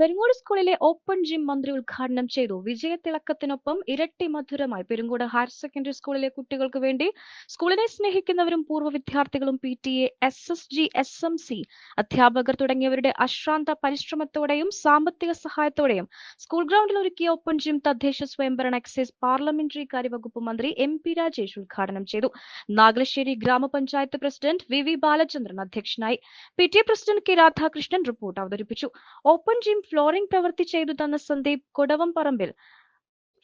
പെരുങ്ങോട് സ്കൂളിലെ open gym മന്ത്രി ഉദ്ഘാടനം ചെയ്തു. വിജയത്തിളക്കത്തിനൊപ്പം ഇരട്ടി മധുരമായി പെരുങ്ങോട് ഹയർ സെക്കൻഡറി സ്കൂളിലെ കുട്ടികൾക്ക് വേണ്ടി സ്കൂളിനെ സ്നേഹിക്കുന്നവരും പൂർവ വിദ്യാർത്ഥികളും P T A S S G S M C അധ്യാപകർ തുടങ്ങിയവരുടെ അശ്രാന്ത പരിശ്രമത്തോടെയും സാമ്പത്തിക സഹായത്തോടെയും സ്കൂൾ ഗ്രൗണ്ടിൽ ഒരുക്കിയ ഓപ്പൺ ജിം തദ്ദേശ സ്വയംഭരണ എക്സൈസ് പാർലമെന്ററി കാര്യവകുപ്പ് മന്ത്രി എം പി രാജേഷ് ഉദ്ഘാടനം ചെയ്തു. നാഗലശ്ശേരി ഗ്രാമപഞ്ചായത്ത് പ്രസിഡന്റ് വി വി ബാലചന്ദ്രൻ അധ്യക്ഷനായി. P T A president K Radhakrishnan report അവതരിപ്പിച്ചു. ഓപ്പൺ ജിം ഫ്ലോറിംഗ് പ്രവൃത്തി ചെയ്തു തന്ന സന്ദീപ് കൊടവം പറമ്പിൽ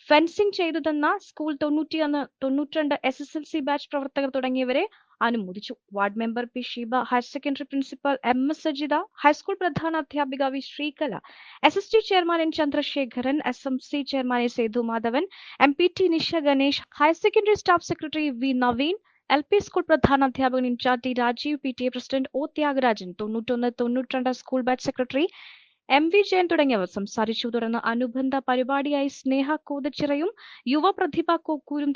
ഫെൻസിംഗ് ചെയ്തു തന്ന സ്കൂൾ തൊണ്ണൂറ്റിയൊന്ന് തൊണ്ണൂറ്റിരണ്ട് S S L C batch പ്രവർത്തകർ തുടങ്ങിയവരെ അനുമോദിച്ചു. Ward member P Sheeba higher secondary principal M S Sajitha high school പ്രധാന അധ്യാപിക V Sreekala S S T chairman N Chandrasekharan S M C chairman A Sethu Madhavan M P T Nisha Ganesh higher secondary staff secretary V Naveen L P school പ്രധാന അധ്യാപകൻ in charge Rajeev P T A president O Thyagarajan തൊണ്ണൂറ്റൊന്ന് തൊണ്ണൂറ്റിരണ്ട് school batch secretary M V Jayan തുടങ്ങിയവർ സംസാരിച്ചു. തുടർന്ന് അനുബന്ധ പരിപാടിയായി സ്നേഹ കോതച്ചിറയും യുവ പ്രതിഭ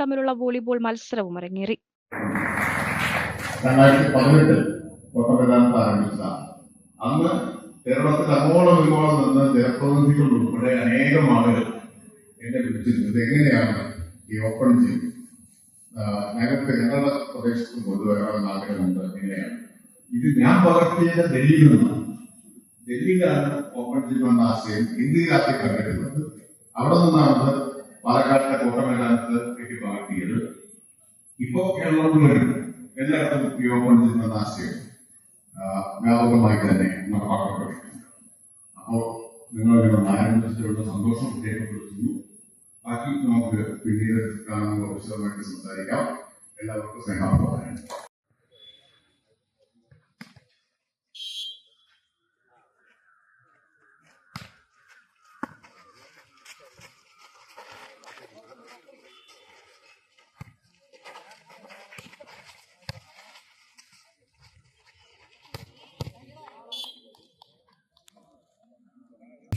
തമ്മിലുള്ള വോളിബോൾ മത്സരവും അരങ്ങേറി. അന്ന് കേരളത്തിൽ അങ്ങോളം ഇങ്ങോളം നിന്ന് ജനപ്രതിനിധികൾ ഉൾപ്പെടെ അനേകം ആളുകൾ എന്നെ വിളിച്ചിരുന്നത് എങ്ങനെയാണ് ഈ ഓപ്പൺ ജിം? ഞങ്ങൾക്ക് ഞങ്ങളുടെ പ്രദേശത്ത് കൊണ്ടുവരാനുള്ള ആഗ്രഹമുണ്ട്. എങ്ങനെയാണ്? ഇത് ഞാൻ പകർത്തിയത് ഡൽഹിയിൽ നിന്നാണ്. ഡൽഹിയിലാണ് എന്ന ആശയം ഇന്ത്യയിലാക്കി കണ്ടിട്ടുള്ളത്. അവിടെ നിന്നാണ് പാലക്കാട്ടിലെ കോട്ട മൈതാനത്തിലേക്ക് പാർട്ടിയത് ഇപ്പോ കേരളം മുഴുവൻ എല്ലായിടത്തും എന്ന ആശയം വ്യാപകമായി തന്നെ നടപ്പാക്കപ്പെട്ടിട്ടുണ്ട്. അപ്പോൾ നിങ്ങൾ ഇങ്ങനെ ആരംഭിച്ചതിലുള്ള സന്തോഷം രേഖപ്പെടുത്തുന്നു. ബാക്കി നമുക്ക് പിന്നീട് കാണുമ്പോൾ വിശദമായിട്ട് സംസാരിക്കാം. എല്ലാവർക്കും സ്നേഹാപ്രദാനം